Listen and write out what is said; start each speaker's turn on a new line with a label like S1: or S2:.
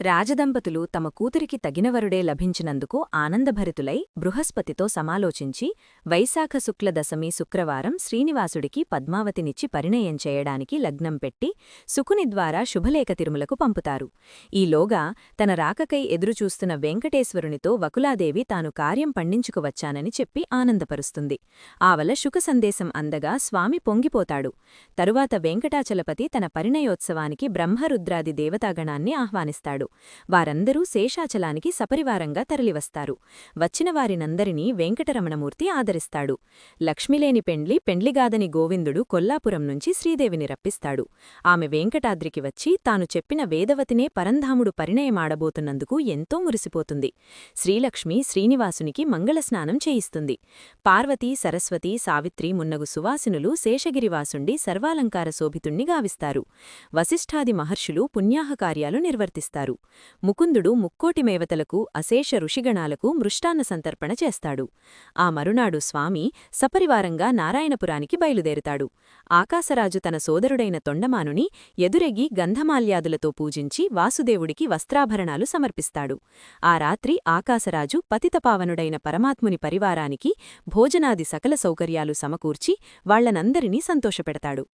S1: రాజదంపతులు తమ కూతురికి తగినవరుడే లభించినందుకు ఆనందభరితులై బృహస్పతితో సమాలోచించి వైశాఖ శుక్ల దశమి శుక్రవారం శ్రీనివాసుడికి పద్మావతినిచ్చి పరిణయం చేయడానికి లగ్నం పెట్టి సుకుని ద్వారా శుభలేఖ తిరుమలకు పంపుతారు. ఈలోగా తన రాకకై ఎదురుచూస్తున్న వెంకటేశ్వరునితో వకులాదేవి తాను కార్యం పండించుకువచ్చానని చెప్పి ఆనందపరుస్తుంది. ఆవల శుక సందేశం అందగా స్వామి పొంగిపోతాడు. తరువాత వెంకటాచలపతి తన పరిణయోత్సవానికి బ్రహ్మరుద్రాది దేవతాగణాన్ని ఆహ్వానిస్తాడు. వారందరూ శేషాచలానికి సపరివారంగా తరలివస్తారు. వచ్చిన వారినందరినీ వెంకటరమణమూర్తి ఆదరిస్తాడు. లక్ష్మిలేని పెండ్లి పెండ్లిగాదని గోవిందుడు కొల్లాపురం నుంచి శ్రీదేవిని రప్పిస్తాడు. ఆమె వెంకటాద్రికి వచ్చి తాను చెప్పిన వేదవతినే పరంధాముడు పరిణయమాడబోతున్నందుకు ఎంతో మురిసిపోతుంది. శ్రీలక్ష్మి శ్రీనివాసునికి మంగళస్నానం చేయిస్తుంది. పార్వతీ సరస్వతి సావిత్రి మున్నగు సువాసినులు శేషగిరివాసుండి సర్వాలంకార శోభితుణ్ణి గావిస్తారు. వశిష్ఠాది మహర్షులు పుణ్యాహకార్యాలు నిర్వర్తిస్తారు. ముకుందుడు ముక్కోటి మేవతలకు అశేష ఋషిగణాలకు మృష్టాన్న సంతర్పణ చేస్తాడు. ఆ మరునాడు స్వామి సపరివారంగా నారాయణపురానికి బయలుదేరుతాడు. ఆకాశరాజు తన సోదరుడైన తొండమానుని ఎదురెగి గంధమాల్యాదులతో పూజించి వాసుదేవుడికి వస్త్రాభరణాలు సమర్పిస్తాడు. ఆ రాత్రి ఆకాశరాజు పతితపావనుడైన పరమాత్ముని పరివారానికి భోజనాది సకల సౌకర్యాలు సమకూర్చి వాళ్ళనందరినీ సంతోషపెడతాడు.